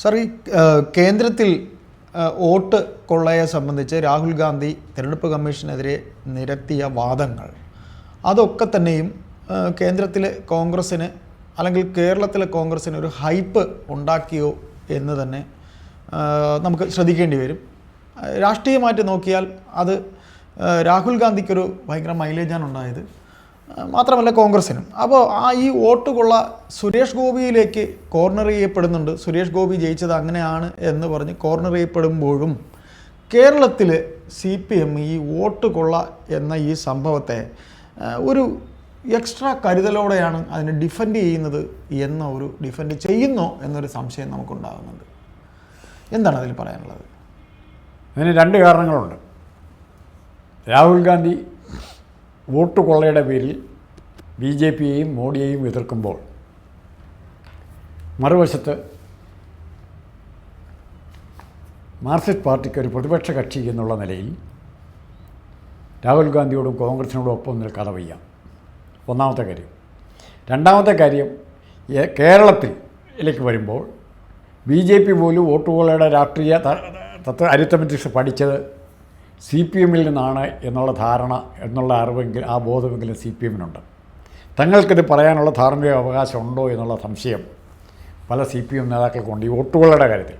Sir ഈ കേന്ദ്രത്തിൽ vote കൊള്ളയെ സംബന്ധിച്ച് രാഹുൽ ഗാന്ധി തിരഞ്ഞെടുപ്പ് കമ്മീഷനെതിരെ നിരത്തിയ വാദങ്ങൾ. അതൊക്കെ തന്നെയും കേന്ദ്രത്തിലെ കോൺഗ്രസ്സിന് അല്ലെങ്കിൽ കേരളത്തിലെ കോൺഗ്രസ്സിന് ഒരു ഹൈപ്പ് ഉണ്ടാക്കിയോ എന്ന് തന്നെ നമുക്ക് ശ്രദ്ധിക്കേണ്ടി വരും. രാഷ്ട്രീയമായിട്ട് നോക്കിയാൽ അത് രാഹുൽ ഗാന്ധിക്കൊരു ഭയങ്കര മൈലേജാണ് ഉണ്ടായത്. മാത്രമല്ല കോൺഗ്രസിനും. അപ്പോൾ ആ ഈ വോട്ട് കൊള്ള സുരേഷ് ഗോപിയിലേക്ക് കോർണർ ചെയ്യപ്പെടുന്നുണ്ട്. സുരേഷ് ഗോപി ജയിച്ചത് അങ്ങനെയാണ് എന്ന് പറഞ്ഞ് കോർണർ ചെയ്യപ്പെടുമ്പോഴും കേരളത്തിൽ സി പി എം ഈ വോട്ട് കൊള്ള എന്ന ഈ സംഭവത്തെ ഒരു എക്സ്ട്രാ കരുതലോടെയാണ് അതിനെ ഡിഫെൻഡ് ചെയ്യുന്നത് എന്ന ഒരു ഡിഫെൻഡ് ചെയ്യുന്നോ എന്നൊരു സംശയം നമുക്കുണ്ടാകുന്നുണ്ട്. എന്താണ് അതിൽ പറയാനുള്ളത്? അതിന് രണ്ട് കാരണങ്ങളുണ്ട്. രാഹുൽ ഗാന്ധി വോട്ട് കൊള്ളയുടെ പേരിൽ ബി ജെ പിയെയും മോഡിയെയും എതിർക്കുമ്പോൾ മറുവശത്ത് മാർക്സിസ്റ്റ് പാർട്ടിക്ക് ഒരു പ്രതിപക്ഷ കക്ഷി എന്നുള്ള നിലയിൽ രാഹുൽ ഗാന്ധിയോടും കോൺഗ്രസിനോടും ഒപ്പം നിൽക്കാതെ വയ്യ. ഒന്നാമത്തെ കാര്യം. രണ്ടാമത്തെ കാര്യം കേരളത്തിലേക്ക് വരുമ്പോൾ ബി ജെ പി പോലും വോട്ടുകളുടെ രാഷ്ട്രീയ തത്വ അരിത്തമെറ്റിക്സ് പഠിച്ചത് സി പി എമ്മിൽ നിന്നാണ് എന്നുള്ള ധാരണ എന്നുള്ള അറിവെങ്കിൽ ആ ബോധമെങ്കിലും സി പി എമ്മിനുണ്ട്. തങ്ങൾക്കിത് പറയാനുള്ള ധാർമ്മിക അവകാശം ഉണ്ടോ എന്നുള്ള സംശയം പല സി പി എം നേതാക്കൾക്കുണ്ട് ഈ വോട്ടുകളുടെ കാര്യത്തിൽ.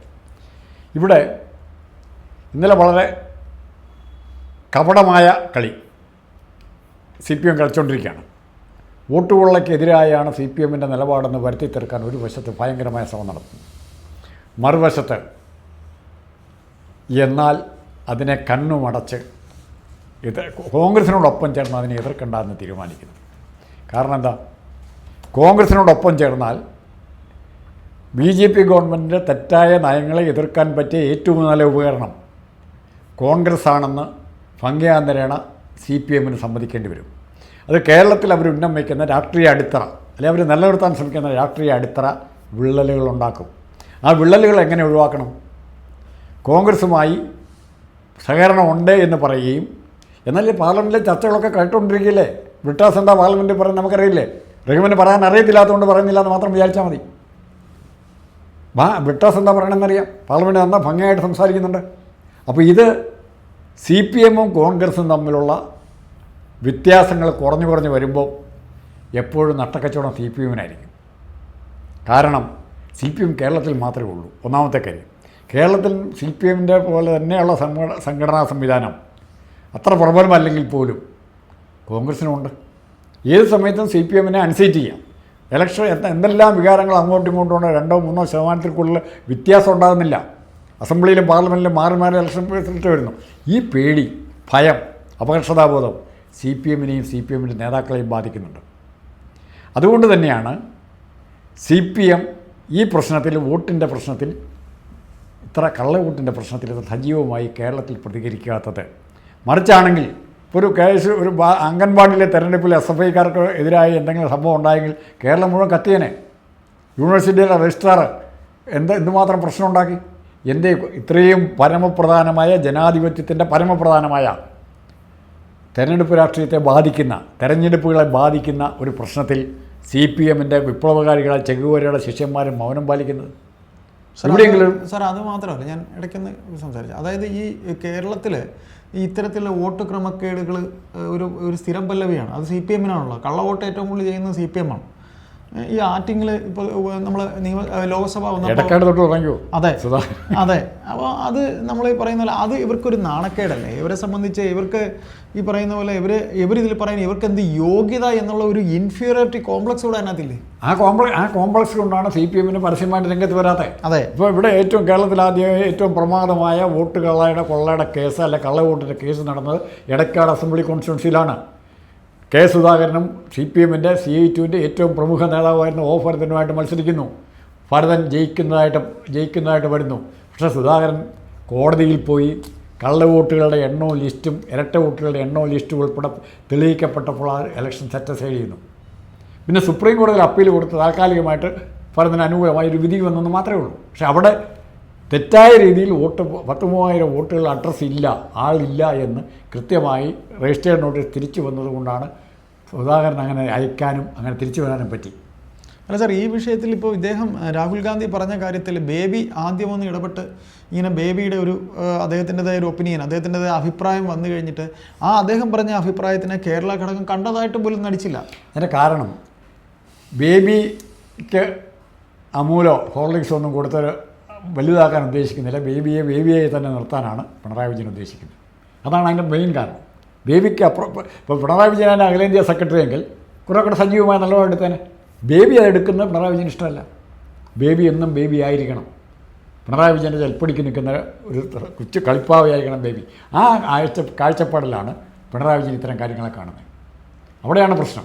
ഇവിടെ ഇന്നലെ വളരെ കപടമായ കളി സി പി എം കളിച്ചുകൊണ്ടിരിക്കുകയാണ് വോട്ടുകൊള്ളയ്ക്കെതിരായാണ് സി പി എമ്മിന്റെ നിലപാടെന്ന് വരുത്തി തീർക്കാൻ ഒരു വശത്ത് ഭയങ്കരമായ ശ്രമം നടത്തുന്നു. മറുവശത്ത് എന്നാൽ അതിനെ കണ്ണുമടച്ച് ഇത് കോൺഗ്രസിനോടൊപ്പം ചേർന്ന് അതിനെ എതിർക്കണ്ടെന്ന് തീരുമാനിക്കുന്നു. കാരണം എന്താ? കോൺഗ്രസിനോടൊപ്പം ചേർന്നാൽ ബി ജെ പി ഗവൺമെന്റിന്റെ തെറ്റായ നയങ്ങളെ എതിർക്കാൻ പറ്റിയ ഏറ്റവും നല്ല ഉപകരണം കോൺഗ്രസ് ആണെന്ന് ഭംഗിയാന്തരേണ സി പി എമ്മിന് സമ്മതിക്കേണ്ടി വരും. അത് കേരളത്തിൽ അവർ ഉന്നം വയ്ക്കുന്ന രാഷ്ട്രീയ അടിത്തറ അല്ലെങ്കിൽ അവർ നിലനിർത്താൻ ശ്രമിക്കുന്ന രാഷ്ട്രീയ അടിത്തറ വിള്ളലുകൾ ഉണ്ടാക്കും. ആ വിള്ളലുകൾ എങ്ങനെ ഒഴിവാക്കണം? കോൺഗ്രസുമായി സഹകരണം ഉണ്ട് എന്ന് പറയുകയും എന്നാൽ ഈ പാർലമെന്റിലെ ചർച്ചകളൊക്കെ കേട്ടുകൊണ്ടിരിക്കില്ലേ ബ്രിട്ടാസ് എന്താ പാർലമെന്റിൽ പറയുന്നത് നമുക്കറിയില്ലേ? റെഗുമെന്റ് പറയാൻ അറിയത്തില്ലാത്തതുകൊണ്ട് പറയുന്നില്ല എന്ന് മാത്രം വിചാരിച്ചാൽ മതി. ബ്രിട്ടാസ് എന്താ പറയണമെന്നറിയാം പാർലമെന്റ് നന്നാ ഭംഗിയായിട്ട് സംസാരിക്കുന്നുണ്ട്. അപ്പോൾ ഇത് സി പി എമ്മും കോൺഗ്രസും തമ്മിലുള്ള വ്യത്യാസങ്ങൾ കുറഞ്ഞു കുറഞ്ഞ് വരുമ്പോൾ എപ്പോഴും നട്ടക്കച്ചവടം സി പി എമ്മിനായിരിക്കും. കാരണം സി പി എം കേരളത്തിൽ മാത്രമേ ഉള്ളൂ. ഒന്നാമത്തെ കാര്യം. കേരളത്തിൽ സി പി എമ്മിന്റെ പോലെ തന്നെയുള്ള സംഘട സംഘടനാ സംവിധാനം അത്ര പ്രബലമല്ലെങ്കിൽ പോലും കോൺഗ്രസിനുണ്ട്. ഏത് സമയത്തും സി പി എമ്മിനെ അനുസരിച്ച് ചെയ്യാം. ഇലക്ഷൻ എന്ത- എന്തെല്ലാം വികാരങ്ങൾ അങ്ങോട്ടും ഇങ്ങോട്ടും ഉണ്ടോ രണ്ടോ മൂന്നോ ശതമാനത്തിൽ വ്യത്യാസം ഉണ്ടാകുന്നില്ല. അസംബ്ലിയിലും പാർലമെന്റിലും മാറി മാറി ഇലക്ഷൻ റിസൾട്ട് വരുന്നു. ഈ പേടി ഭയം അപകർഷതാബോധം സി പി എമ്മിനെയും സി പി എമ്മിന്റെ നേതാക്കളെയും ബാധിക്കുന്നുണ്ട്. അതുകൊണ്ട് തന്നെയാണ് സി പി എം ഈ പ്രശ്നത്തിൽ വോട്ടിന്റെ പ്രശ്നത്തിൽ ഇത്ര കള്ളവോട്ടിന്റെ പ്രശ്നത്തിൽ സജീവമായി കേരളത്തിൽ പ്രതികരിക്കാത്തത്. മറിച്ചാണെങ്കിൽ ഒരു കേസ് ഒരു അംഗൻവാടിയിലെ തെരഞ്ഞെടുപ്പിൽ എസ് എഫ് ഐക്കാർക്ക് എതിരായി എന്തെങ്കിലും സംഭവം ഉണ്ടായെങ്കിൽ കേരളം മുഴുവൻ കത്തിയനെ. യൂണിവേഴ്സിറ്റിയിലെ രജിസ്ട്രാർ എന്ത് എന്തുമാത്രം പ്രശ്നം ഉണ്ടാക്കി? എന്റെ ഇത്രയും പരമപ്രധാനമായ ജനാധിപത്യത്തിന്റെ പരമപ്രധാനമായ തെരഞ്ഞെടുപ്പ് രാഷ്ട്രീയത്തെ ബാധിക്കുന്ന തെരഞ്ഞെടുപ്പുകളെ ബാധിക്കുന്ന ഒരു പ്രശ്നത്തിൽ സി പി എമ്മിന്റെ വിപ്ലവകാരികളെ ചെകുവരയുടെ ശിഷ്യന്മാരും മൗനം പാലിക്കുന്നത്. സാർ, അത് മാത്രമല്ല ഞാൻ ഇടയ്ക്കൊന്ന് സംസാരിച്ചു. അതായത് ഈ കേരളത്തിൽ ഇത്തരത്തിലുള്ള വോട്ട് ക്രമക്കേടുകൾ ഒരു ഒരു സ്ഥിരം പല്ലവിയാണ്. അത് സി പി എമ്മിനാണല്ലോ കള്ളവോട്ട് ഏറ്റവും കൂടുതൽ ചെയ്യുന്നത് സി പി എം ആണ് ഈ ആറ്റിങ്ങിൽ ഇപ്പോൾ നമ്മൾ നിയമ ലോകസഭ വന്നപ്പോൾ അതെ. അതെ. അപ്പോൾ അത് നമ്മൾ പറയുന്ന പോലെ അത് ഇവർക്കൊരു നാണക്കേടല്ലേ? ഇവരെ സംബന്ധിച്ച് ഇവർക്ക് ഈ പറയുന്ന പോലെ ഇവർ ഇവരിതിൽ പറയുന്ന ഇവർക്ക് എന്ത് യോഗ്യത എന്നുള്ള ഒരു ഇൻഫീരിയോറിറ്റി കോംപ്ലക്സ് കൂടെ അതിനകത്തില്ലേ? ആ കോംപ്ലക്സ് ആ കോംപ്ലക്സ് കൊണ്ടാണ് സി പി എമ്മിന് പരസ്യമായിട്ട് രംഗത്ത് വരാത്തത് അതെ. ഇപ്പോൾ ഇവിടെ ഏറ്റവും കേരളത്തിൽ ആദ്യം ഏറ്റവും പ്രമാദമായ വോട്ട് കള്ളയുടെ കൊള്ളയുടെ കേസ് അല്ല കള്ളവോട്ടിന്റെ കേസ് നടന്നത് എടക്കാട് അസംബ്ലി കോൺസ്റ്റിറ്റ്യൻസിയിലാണ് കെ സുധാകരനും സി പി എമ്മിന്റെ സി ഐ ടുവിന്റെ ഏറ്റവും പ്രമുഖ നേതാവായിരുന്ന ഓ ഭരതനുമായിട്ട് മത്സരിക്കുന്നു. ഭരതൻ ജയിക്കുന്നതായിട്ട് ജയിക്കുന്നതായിട്ട് വരുന്നു. പക്ഷേ സുധാകരൻ കോടതിയിൽ പോയി കള്ള വോട്ടുകളുടെ എണ്ണവും ലിസ്റ്റും ഇരട്ട വോട്ടുകളുടെ എണ്ണവും ലിസ്റ്റും ഉൾപ്പെടെ തെളിയിക്കപ്പെട്ടപ്പോൾ ആ ഇലക്ഷൻ സെറ്റസൈഡ് ചെയ്യുന്നു. പിന്നെ സുപ്രീം കോടതിയിൽ അപ്പീൽ കൊടുത്ത് താൽക്കാലികമായിട്ട് ഭരതന് അനുകൂലമായ ഒരു വിധി വന്നെന്ന് മാത്രമേ ഉള്ളൂ. പക്ഷേ അവിടെ തെറ്റായ രീതിയിൽ വോട്ട് പത്ത് മൂവായിരം വോട്ടുകൾ അഡ്രസ്സ് ഇല്ല ആളില്ല എന്ന് കൃത്യമായി രജിസ്റ്റേർഡ് നോട്ടീസ് തിരിച്ചു വന്നതുകൊണ്ടാണ് സുധാകരൻ അങ്ങനെ അയക്കാനും അങ്ങനെ തിരിച്ചു വരാനും പറ്റി. അല്ല സാർ ഈ വിഷയത്തിൽ ഇപ്പോൾ ഇദ്ദേഹം രാഹുൽ ഗാന്ധി പറഞ്ഞ കാര്യത്തിൽ ബേബി ആദ്യം ഒന്ന് ഇടപെട്ട് ഇങ്ങനെ ബേബിയുടെ ഒരു അദ്ദേഹത്തിന്റെതായ ഒരു ഒപ്പീനിയൻ അദ്ദേഹത്തിന്റെതായ അഭിപ്രായം വന്നു കഴിഞ്ഞിട്ട് ആ അദ്ദേഹം പറഞ്ഞ അഭിപ്രായത്തിനെ കേരള ഘടകം കണ്ടതായിട്ട് പോലും നടിച്ചില്ല. അതിന്റെ കാരണം ബേബിക്ക് അമൂലോ ഹോർലിക്സ് ഒന്നും കൊടുത്തൊരു വലുതാക്കാൻ ഉദ്ദേശിക്കുന്നില്ല. ബേബിയെ ബേബിയെ തന്നെ നിർത്താനാണ് പിണറായി വിജയൻ ഉദ്ദേശിക്കുന്നത്. അതാണ് അതിന്റെ മെയിൻ കാരണം. ബേബിക്ക് അപ്പുറം ഇപ്പോൾ പിണറായി വിജയൻ അഖിലേന്ത്യാ സെക്രട്ടറി എങ്കിൽ കുറേ കൂടെ സജീവമായ നല്ലവണ്ണം എടുത്തേനെ. ബേബി അത് എടുക്കുന്നത് പിണറായി വിജയൻ ഇഷ്ടമല്ല. ബേബി എന്നും ബേബി ആയിരിക്കണം. പിണറായി വിജയന്റെ ചെൽപ്പടിക്ക് നിൽക്കുന്ന ഒരു കൊച്ചു കളിപ്പാവയായിരിക്കണം ബേബി ആ ആഴ്ച കാഴ്ചപ്പാടിലാണ് പിണറായി വിജയൻ ഇത്തരം കാര്യങ്ങളെ കാണുന്നത്. അവിടെയാണ് പ്രശ്നം.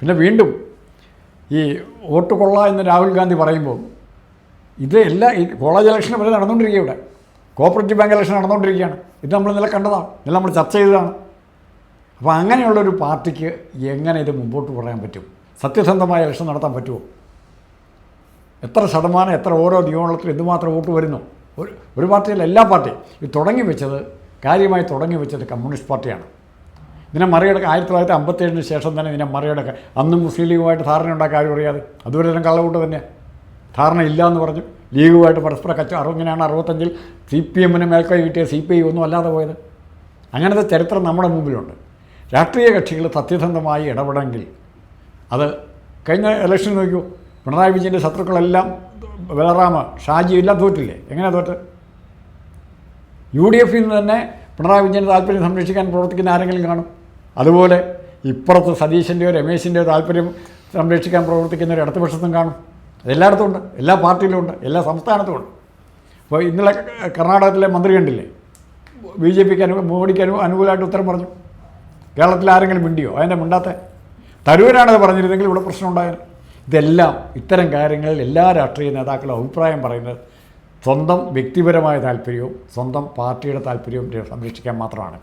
പിന്നെ വീണ്ടും ഈ വോട്ട് കൊള്ള എന്ന് രാഹുൽ ഗാന്ധി പറയുമ്പോൾ ഇത് എല്ലാ ഈ കോളേജ് ഇലക്ഷൻ വരെ നടന്നുകൊണ്ടിരിക്കുക ഇവിടെ. കോപ്പറേറ്റീവ് ബാങ്ക് ഇലക്ഷൻ നടന്നുകൊണ്ടിരിക്കുകയാണ്. ഇത് നമ്മൾ ഇന്നലെ കണ്ടതാണ്. ഇന്നലെ നമ്മൾ ചർച്ച ചെയ്തതാണ്. അപ്പോൾ അങ്ങനെയുള്ളൊരു പാർട്ടിക്ക് എങ്ങനെ ഇത് മുമ്പോട്ട് പറയാൻ പറ്റും? സത്യസന്ധമായ ഇലക്ഷൻ നടത്താൻ പറ്റുമോ? എത്ര ശതമാനം എത്ര ഓരോ നിയമനത്തിൽ എന്തുമാത്രം വോട്ട് വരുന്നു? ഒരു ഒരു പാർട്ടിയല്ല എല്ലാ പാർട്ടിയും. ഇത് തുടങ്ങി വെച്ചത് കാര്യമായി തുടങ്ങി വെച്ചത് കമ്മ്യൂണിസ്റ്റ് പാർട്ടിയാണ്. ഇതിനെ മറികടക്കാൻ ആയിരത്തി തൊള്ളായിരത്തി അമ്പത്തേഴിന് ശേഷം തന്നെ ഇതിനെ മറികടക്കാൻ അന്നും മുസ്ലിം ലീഗുമായിട്ട് ധാരണ ഉണ്ടാക്കാൻ ആരും അറിയാതെ. അതുവരെ കള്ളവോട്ട് തന്നെയാണ് ധാരണ ഇല്ല എന്ന് പറഞ്ഞു. ലീഗുമായിട്ട് പരസ്പര കച്ച അറു ഇങ്ങനെയാണ് അറുപത്തഞ്ചിൽ സി പി എമ്മിന് മേൽക്കൈ കിട്ടിയ സി പി ഐ ഒന്നും അല്ലാതെ പോയത്. അങ്ങനത്തെ ചരിത്രം നമ്മുടെ മുമ്പിലുണ്ട്. രാഷ്ട്രീയ കക്ഷികൾ സത്യസന്ധമായി ഇടപെടെങ്കിൽ അത് കഴിഞ്ഞ ഇലക്ഷൻ നോക്കൂ പിണറായി വിജയന്റെ ശത്രുക്കളെല്ലാം ബലറാമ ഷാജി എല്ലാം തോറ്റില്ലേ? എങ്ങനെയാണ് തോറ്റ്? യു ഡി എഫിൽ നിന്ന് തന്നെ പിണറായി വിജയന്റെ താല്പര്യം സംരക്ഷിക്കാൻ പ്രവർത്തിക്കുന്ന ആരെങ്കിലും കാണും. അതുപോലെ ഇപ്പുറത്ത് സതീശന്റെയോ രമേശിന്റെയോ താല്പര്യം സംരക്ഷിക്കാൻ പ്രവർത്തിക്കുന്ന ഒരു ഇടതുപക്ഷത്തും കാണും. അതെല്ലായിടത്തും ഉണ്ട് എല്ലാ പാർട്ടിയിലും ഉണ്ട് എല്ലാ സംസ്ഥാനത്തും ഉണ്ട് അപ്പോൾ ഇന്നലെ കർണാടകത്തിലെ മന്ത്രി കണ്ടില്ലേ? ബി ജെ പിക്ക് അനു മോഡിക്ക് അനു അനുകൂലമായിട്ട് ഉത്തരം പറഞ്ഞു. കേരളത്തിൽ ആരെങ്കിലും മിണ്ടിയോ? അതിന്റെ മിണ്ടാത്ത. തരൂരാണത് പറഞ്ഞിരുന്നെങ്കിൽ ഇവിടെ പ്രശ്നം ഉണ്ടായത് ഇതെല്ലാം ഇത്തരം കാര്യങ്ങളിൽ എല്ലാ രാഷ്ട്രീയ നേതാക്കളും അഭിപ്രായം പറയുന്നത് സ്വന്തം വ്യക്തിപരമായ താല്പര്യവും സ്വന്തം പാർട്ടിയുടെ താല്പര്യവും സംരക്ഷിക്കാൻ മാത്രമാണ്.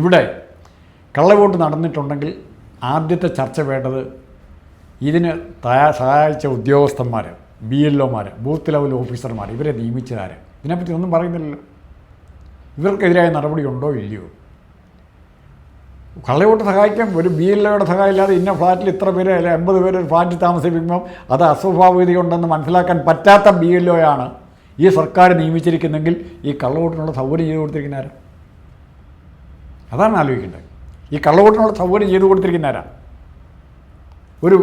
ഇവിടെ കള്ളവോട്ട് നടന്നിട്ടുണ്ടെങ്കിൽ ആദ്യത്തെ ചർച്ച വേണ്ടത് ഇതിന് തയ്യാ- സഹായിച്ച ഉദ്യോഗസ്ഥന്മാർ ബി എൽ ഒമാർ ബൂത്ത് ലെവൽ ഓഫീസർമാർ ഇവരെ നിയമിച്ചതാര്? ഇതിനെപ്പറ്റി ഒന്നും പറയുന്നില്ലല്ലോ. ഇവർക്കെതിരായ നടപടി ഉണ്ടോ ഇല്ലയോ? കള്ളയോട്ട് സഹായിക്കാൻ ഒരു ബി എൽ ഒയുടെ സഹായം ഇല്ലാതെ ഇന്ന ഫ്ലാറ്റിൽ ഇത്ര പേര് അല്ലെങ്കിൽ എൺപത് പേര് ഒരു ഫ്ലാറ്റിൽ താമസിപ്പിക്കുമ്പോൾ അത് അസ്വാഭാവികതയുണ്ടെന്ന് മനസ്സിലാക്കാൻ പറ്റാത്ത ബി എൽ ഒയാണ് ഈ സർക്കാർ നിയമിച്ചിരിക്കുന്നെങ്കിൽ ഈ കള്ളവോട്ടിനുള്ള സൗകര്യം ചെയ്തു കൊടുത്തിരിക്കുന്നവരാണ് അതാണ് ആലോചിക്കേണ്ടത്. ഈ കള്ളവോട്ടിനുള്ള സൗകര്യം ചെയ്തു കൊടുത്തിരിക്കുന്ന ആരാ ഒരു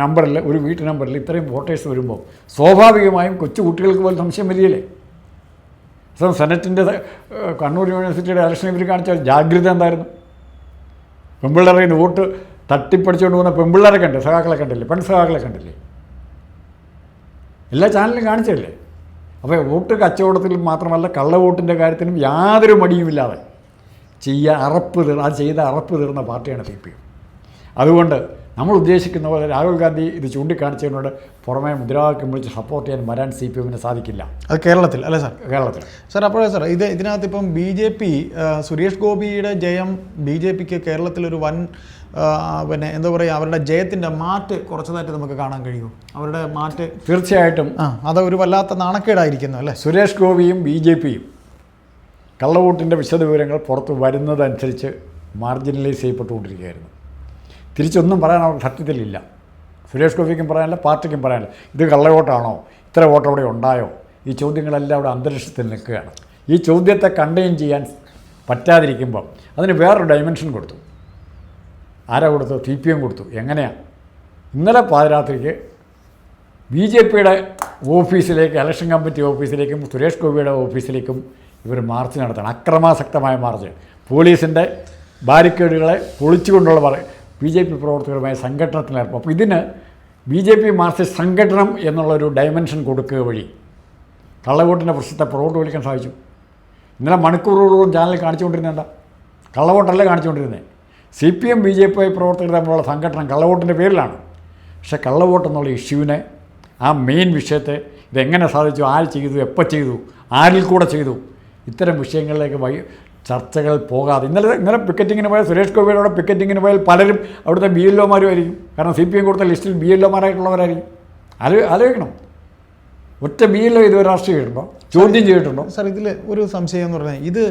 നമ്പറിൽ ഒരു വീട്ടു നമ്പറിൽ ഇത്രയും വോട്ടേഴ്സ് വരുമ്പോൾ സ്വാഭാവികമായും കൊച്ചു കുട്ടികൾക്ക് പോലും സംശയം വരികയില്ലേ? അപ്പം സെനറ്റിന്റെ കണ്ണൂർ യൂണിവേഴ്സിറ്റിയുടെ ഇലക്ഷൻ ഇവർ കാണിച്ചാൽ ജാഗ്രത എന്തായിരുന്നു? പെമ്പിള്ളേരെ വോട്ട് തട്ടിപ്പടിച്ചുകൊണ്ട് പോകുന്ന പെമ്പിള്ളേരെ കണ്ടേ സഖാക്കളെ കണ്ടില്ലേ? പെൺ സഹാക്കളെ കണ്ടില്ലേ? എല്ലാ ചാനലിലും കാണിച്ചല്ലേ അപ്പോൾ വോട്ട് കച്ചവടത്തിൽ മാത്രമല്ല കള്ള കള്ളവോട്ടിന്റെ കാര്യത്തിനും യാതൊരു മടിയുമില്ലാതെ ചെയ്യുക അറപ്പ് തീർ അത് ചെയ്ത അറപ്പ് തീർന്ന പാർട്ടിയാണ് സി പി എം. അതുകൊണ്ട് നമ്മൾ ഉദ്ദേശിക്കുന്ന പോലെ രാഹുൽ ഗാന്ധി ഇത് ചൂണ്ടിക്കാണിച്ചതിനോട് പുറമേ മുദ്രാവാക്യം വിളിച്ച് സപ്പോർട്ട് ചെയ്യാൻ വരാൻ സി പി എമ്മിന് സാധിക്കില്ല. അത് കേരളത്തിൽ അല്ലേ സാർ? കേരളത്തിൽ. സാർ അപ്പോഴേ സാർ ഇത് ഇതിനകത്ത് ഇപ്പം ബി ജെ പി സുരേഷ് ഗോപിയുടെ ജയം ബി ജെ പിക്ക് കേരളത്തിലൊരു വൻ പിന്നെ എന്താ പറയുക അവരുടെ ജയത്തിന്റെ മാറ്റ് കുറച്ചതായിട്ട് നമുക്ക് കാണാൻ കഴിയുമോ? അവരുടെ മാറ്റ് തീർച്ചയായിട്ടും. ആ അത് ഒരു വല്ലാത്ത നാണക്കേടായിരിക്കുന്നു അല്ലേ? സുരേഷ് ഗോപിയും ബി ജെ പിയും കള്ളവോട്ടിന്റെ വിശദവിവരങ്ങൾ പുറത്ത് വരുന്നതനുസരിച്ച് മാർജിനലൈസ് ചെയ്യപ്പെട്ടുകൊണ്ടിരിക്കുകയായിരുന്നു. തിരിച്ചൊന്നും പറയാൻ അവർക്ക് സത്യത്തിലില്ല. സുരേഷ് ഗോപിക്കും പറയാനില്ല പാർട്ടിക്കും പറയാനില്ല. ഇത് കള്ളവോട്ടാണോ? ഇത്ര വോട്ട് അവിടെ ഉണ്ടായോ? ഈ ചോദ്യങ്ങളെല്ലാം അവിടെ അന്തരീക്ഷത്തിൽ നിൽക്കുകയാണ്. ഈ ചോദ്യത്തെ കണ്ടെയ്ൻ ചെയ്യാൻ പറ്റാതിരിക്കുമ്പോൾ അതിന് വേറൊരു ഡൈമെൻഷൻ കൊടുത്തു. ആരാ കൊടുത്തു സി പി എം കൊടുത്തു. എങ്ങനെയാണ് ഇന്നലെ പാതിരാത്രിക്ക് ബി ജെ പിയുടെ ഓഫീസിലേക്ക് ഇലക്ഷൻ കമ്മിറ്റി ഓഫീസിലേക്കും സുരേഷ് ഗോപിയുടെ ഓഫീസിലേക്കും ഇവർ മാർച്ച് നടത്തണം. അക്രമാസക്തമായ മാർച്ച്. പോലീസിന്റെ ബാരിക്കേഡുകളെ പൊളിച്ചുകൊണ്ടുള്ള ബി ജെ പി പ്രവർത്തകരുമായ സംഘടനത്തിലേർപ്പെടും അപ്പോൾ ഇതിന് ബി ജെ പി മാർസിസ്റ്റ് സംഘടനം എന്നുള്ളൊരു ഡയമെൻഷൻ കൊടുക്കുക വഴി കള്ളവോട്ടിന്റെ പ്രശ്നത്തെ പുറകോട്ട് സാധിച്ചു. ഇന്നലെ മണിക്കൂറുകളോളം ചാനലിൽ കാണിച്ചുകൊണ്ടിരുന്നേണ്ട കള്ളവോട്ടല്ലേ കാണിച്ചുകൊണ്ടിരുന്നത് C P M B J P പ്രവർത്തകർ തമ്മിലുള്ള സംഘടന കള്ളവോട്ടിന്റെ പേരിലാണ്. പക്ഷേ കള്ളവോട്ട് എന്നുള്ള ഇഷ്യൂവിനെ ആ മെയിൻ വിഷയത്തെ ഇതെങ്ങനെ സാധിച്ചു ആര് ചെയ്തു എപ്പോൾ ചെയ്തു ആരിൽ കൂടെ ചെയ്തു ഇത്തരം വിഷയങ്ങളിലേക്ക് വൈ ചർച്ചകൾ പോകാതെ. ഇന്നലെ ഇന്നലെ പിക്കറ്റിങ്ങിന് പോയ സുരേഷ് ഗോപിയുടെ പിക്കറ്റിങ്ങിന് പോയാൽ പലരും അവിടുത്തെ ബി എൽ ഒമാരും ആയിരിക്കും. കാരണം സി പി എം കൊടുത്ത ലിസ്റ്റിൽ ബി എൽ ഒമാരായിട്ടുള്ളവരായിരിക്കും. ആലോ ആലോചിക്കണം. ഒറ്റ ബി എൽ ഒ ഇതുവരെ അറസ്റ്റ് ചെയ്തിട്ടുണ്ടോ? ചോദ്യം ചെയ്തിട്ടുണ്ടോ? സാർ ഇതിൽ ഒരു സംശയം എന്ന് പറഞ്ഞാൽ ഇത്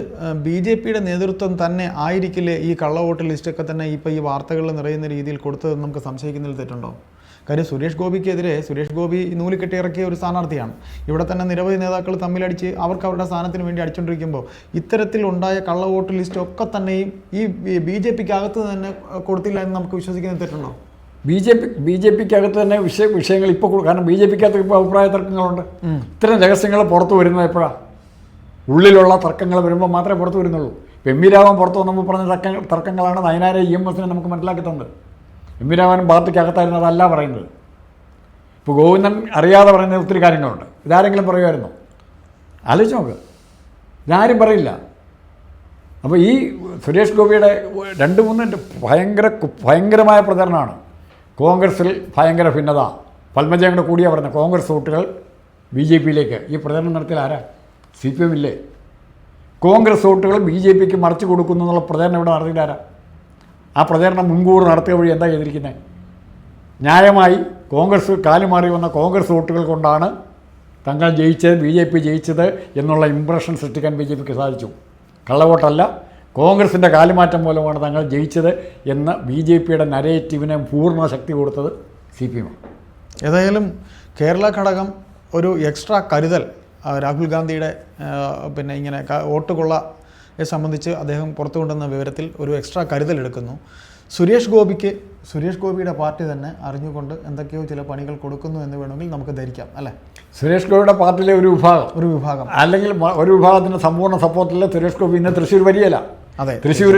ബി ജെ പിയുടെ നേതൃത്വം തന്നെ ആയിരിക്കില്ലേ ഈ കള്ളവോട്ട് ലിസ്റ്റൊക്കെ തന്നെ ഇപ്പോൾ ഈ വാർത്തകളിൽ നിറയുന്ന രീതിയിൽ കൊടുത്തതെന്ന് നമുക്ക് സംശയിക്കുന്നതിൽ തെറ്റുണ്ടോ? കാര്യം സുരേഷ് ഗോപിക്കെതിരെ സുരേഷ് ഗോപി നൂൽ കെട്ടി ഇറക്കിയ ഒരു സ്ഥാനാർത്ഥിയാണ്. ഇവിടെ തന്നെ നിരവധി നേതാക്കൾ തമ്മിലടിച്ച് അവർക്ക് അവരുടെ സ്ഥാനത്തിന് വേണ്ടി അടിച്ചുകൊണ്ടിരിക്കുമ്പോൾ ഇത്തരത്തിൽ ഉണ്ടായ കള്ള വോട്ട് ലിസ്റ്റ് ഒക്കെ തന്നെയും ഈ ബി ജെ പിക്ക് അകത്ത് തന്നെ കൊടുത്തില്ല എന്ന് നമുക്ക് വിശ്വസിക്കുന്ന തെറ്റുണ്ടോ? B J P B J പിക്ക് അകത്ത് തന്നെ വിഷയ വിഷയങ്ങൾ ഇപ്പോൾ കാരണം ബി ജെ പിക്ക് അകത്ത് ഇപ്പോൾ അഭിപ്രായ തർക്കങ്ങളുണ്ട്. ഇത്തരം രഹസ്യങ്ങൾ പുറത്തു വരുന്നത് എപ്പോഴാണ് ഉള്ളിലുള്ള തർക്കങ്ങൾ വരുമ്പോൾ മാത്രമേ പുറത്തു വരുന്നുള്ളൂ. എം വി രാമൻ പുറത്തു വന്നപ്പോൾ പറഞ്ഞ തർക്കങ്ങളാണ് നയനാരെ ഇ എം എസിനെ നമുക്ക് മനസ്സിലാക്കി തന്നത്. എം വി രാമൻ പാർട്ടിക്കകത്തായിരുന്നു അതല്ല പറയുന്നത്. ഇപ്പോൾ ഗോവിന്ദൻ അറിയാതെ പറയുന്ന ഒത്തിരി കാര്യങ്ങളുണ്ട്. ഇതാരെങ്കിലും പറയുമായിരുന്നു? ആലോചിച്ച് നോക്ക്. ഇതാരും പറയില്ല. അപ്പോൾ ഈ സുരേഷ് ഗോപിയുടെ രണ്ട് മൂന്ന് ഭയങ്കര ഭയങ്കരമായ പ്രചരണമാണ്. കോൺഗ്രസിൽ ഭയങ്കര ഭിന്നത. പത്മജയങ്ങളുടെ കൂടിയാ പറഞ്ഞത് കോൺഗ്രസ് വോട്ടുകൾ ബി ജെ പിയിലേക്ക്. ഈ പ്രചരണം നടത്തിയ ആരാ? സി പി എം ഇല്ലേ കോൺഗ്രസ് വോട്ടുകൾ ബി ജെ പിക്ക് മറിച്ച് കൊടുക്കുന്നു എന്നുള്ള പ്രചരണം ഇവിടെ നടത്തിയിട്ട് ആരാ? ആ പ്രചരണം മുൻകൂർ നടത്തിയ വഴി എന്താ ചെയ്തിരിക്കുന്നത് ന്യായമായി കോൺഗ്രസ് കാലുമാറി വന്ന കോൺഗ്രസ് വോട്ടുകൾ കൊണ്ടാണ് തങ്ങൾ ജയിച്ചത് ബി ജെ പി ജയിച്ചത് എന്നുള്ള ഇമ്പ്രഷൻ സൃഷ്ടിക്കാൻ ബി ജെ പിക്ക് സാധിച്ചു. കള്ളവോട്ടല്ല കോൺഗ്രസിന്റെ കാലുമാറ്റം മൂലമാണ് തങ്ങൾ ജയിച്ചത് എന്ന് ബി ജെ പിയുടെ നരേറ്റീവിനെ പൂർണ ശക്തി കൊടുത്തത് സി പി എം ഏതായാലും കേരള ഘടകം ഒരു എക്സ്ട്രാ കരുതൽ രാഹുൽ ഗാന്ധിയുടെ പിന്നെ ഇങ്ങനെ ക- വോട്ട് കൊള്ളയെ സംബന്ധിച്ച് അദ്ദേഹം പുറത്തു കൊണ്ടുവന്ന വിവരത്തിൽ ഒരു എക്സ്ട്രാ കരുതൽ എടുക്കുന്നു. സുരേഷ് ഗോപിക്ക് സുരേഷ് ഗോപിയുടെ പാർട്ടി തന്നെ അറിഞ്ഞുകൊണ്ട് എന്തൊക്കെയോ ചില പണികൾ കൊടുക്കുന്നു എന്ന് വേണമെങ്കിൽ നമുക്ക് ധരിക്കാം അല്ലേ? സുരേഷ് ഗോപിയുടെ പാർട്ടിയിലെ ഒരു വിഭാഗം. ഒരു വിഭാഗം. അല്ലെങ്കിൽ ഒരു വിഭാഗത്തിന്റെ സമ്പൂർണ സപ്പോർട്ടിൽ സുരേഷ് ഗോപി ഇന്ന് തൃശ്ശൂർ വരികയില്ല. അതെ തൃശ്ശൂർ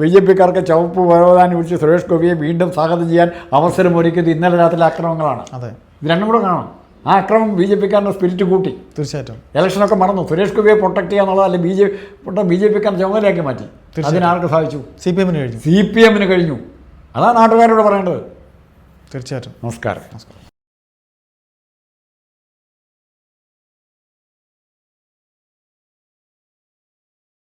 ബി ജെ പിക്കാർക്ക് ചുവപ്പ് പരവതാനി വിളിച്ച് സുരേഷ് ഗോപിയെ വീണ്ടും സ്വാഗതം ചെയ്യാൻ അവസരമൊരുക്കിയത് ഇന്നലെ രാത്രി അക്രമങ്ങളാണ് അതെ. ഇത് രണ്ടും കൂടെ കാണണം. ആ അക്രമം ബി ജെ പിക്കാരന്റെ സ്പിരിറ്റ് കൂട്ടി. തീർച്ചയായിട്ടും. ഇലക്ഷനൊക്കെ മറന്നു. സുരേഷ് ഗോപിയെ പ്രൊട്ടക്ട് ചെയ്യുക എന്നുള്ളത് അല്ലെങ്കിൽ ബി ജെ പൊട്ട ബി ജെ പിക്കാരൻ ചുമതലയാക്കി മാറ്റി. അതിനാർക്ക് സാധിച്ചു? സി പി എമ്മിന് കഴിഞ്ഞു. സി പി എമ്മിന് കഴിഞ്ഞു. അതാണ് നാട്ടുകാരോട് പറയേണ്ടത്. തീർച്ചയായിട്ടും. നമസ്കാരം. നമസ്കാരം.